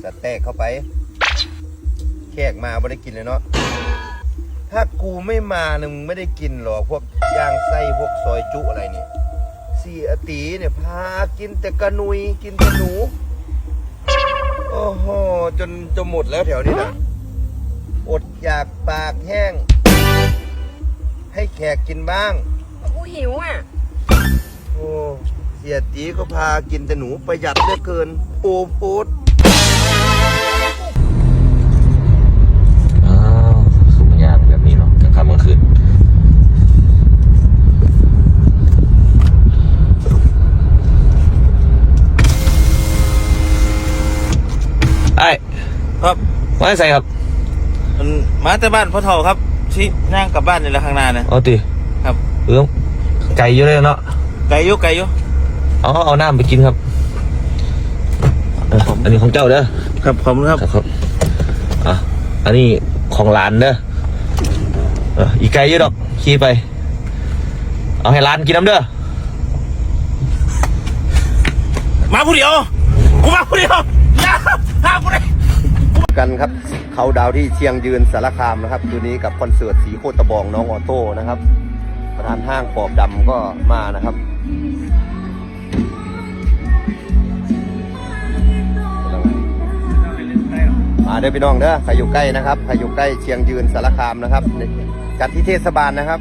แตกเข้าไป แขกมาไม่ได้กินเลยเนาะถ้ากูไม่มาเนี่ยมึงไม่ได้กินหรอกพวกย่างไส้พวกซอยจุอะไรเนี่ยสี่อาตีเนี่ยพากินแต่กระนุยกินแต่หนู โอ้โหจนจะหมดแล้วแถวนี้นะอดอยากปากแห้ง ให้แขกกินบ้าง กูหิวอะ โอ้เสียตีก็พากินแต่หนูประหยัดเหลือเกิน โอ้โพด ครับมาใส่ครับ มันมาแต่บ้านพ่อเฒ่าครับที่นั่งกลับบ้านนี่แหละข้างหน้าเนี่ยเอาติครับเออไก่เยอะเลยเนาะไก่อยุไก่อยุเอาเอาน้ำไปกินครับเอออันนี้ของเจ้าเด้อครับขอบคุณครับครับครับอะอันนี้ของหลานเด้อเอออีกไก่เยอะดอกขี่ไป เอาให้หลานกินน้ำเด้อมาผู้เดียวกูมาผู้เดียวอย่าหาผู้ใด กันครับเขาดาวที่เชียงยืนสารคามนะครับคืนนี้กับคอนเสิร์ตสีโคตรตะบองน้องออโต้นะครับ ประธานห้างปอบดำก็มานะครับมาเด้อพี่น้องเด้อใครอยู่ใกล้นะครับใครอยู่ใกล้เชียงยืนสารคามนะครับจัดที่เทศบาลนะครับ